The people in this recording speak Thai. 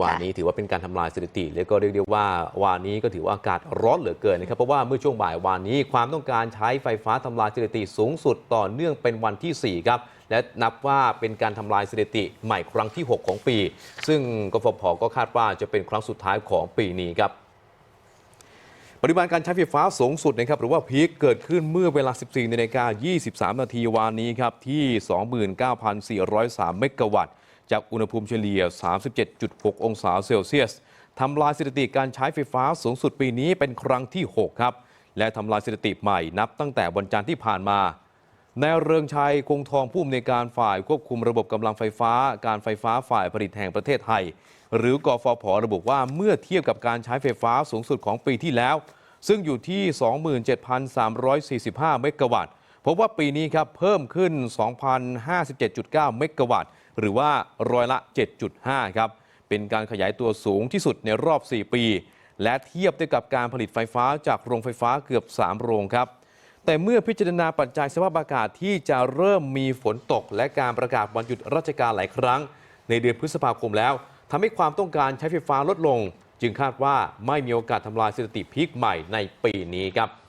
วานนี้ถือว่าเป็นการทำลายสถิติ แล้วก็เรียกได้ว่าวานนี้ก็ถือว่าอากาศร้อนเหลือเกินนะครับ เพราะว่าเมื่อช่วงบ่ายวานนี้ ความต้องการใช้ไฟฟ้าทำลายสถิติสูงสุดต่อเนื่องเป็นวันที่ 4 ครับ และนับว่าเป็นการทำลายสถิติใหม่ครั้งที่ 6 ของปี ซึ่งกฟผก็คาดว่าจะเป็นครั้งสุดท้ายของปีนี้ครับปริมาณการใช้ไฟฟ้าสูงสุดนะครับหรือว่าพีคเกิดขึ้นเมื่อเวลา 14นาฬิกา23 นาทีวานนี้ครับที่ 29,403 เมกะวัตต์ จากอุณหภูมิเฉลี่ย 37.6 องศาเซลเซียสทำลายสถิติการใช้ไฟฟ้าสูงสุดปีนี้เป็นครั้งที่ 6 ครับ และทำลายสถิติใหม่นับตั้งแต่วันจันทร์ที่ผ่านมานายเรืองชัยคงทองผู้อำนวยการฝ่ายควบคุมระบบกำลังไฟฟ้า การไฟฟ้าฝ่ายผลิตแห่งประเทศไทย หรือกฟผระบุว่าเมื่อเทียบกับการใช้ไฟฟ้าสูงสุดของปีที่แล้ว ซึ่งอยู่ที่ 27,345 เมกะวัตต์ พบว่าปีนี้ครับเพิ่มขึ้น 2,057.9 เมกะวัตต์ หรือว่าร้อยละ 7.5 ครับ เป็นการขยายตัวสูงที่สุดในรอบ 4 ปี และเทียบได้กับการผลิตไฟฟ้าจากโรงไฟฟ้าเกือบ 3 โรงครับ แต่เมื่อพิจารณาปัจจัยสภาพอากาศที่จะเริ่มมีฝนตก และการประกาศวันหยุดราชการหลายครั้ง ในเดือนพฤษภาคมแล้วทำให้ความต้องการใช้ไฟฟ้าลดลง จึงคาดว่าไม่มีโอกาสทำลายสถิติพีคใหม่ในปีนี้ครับ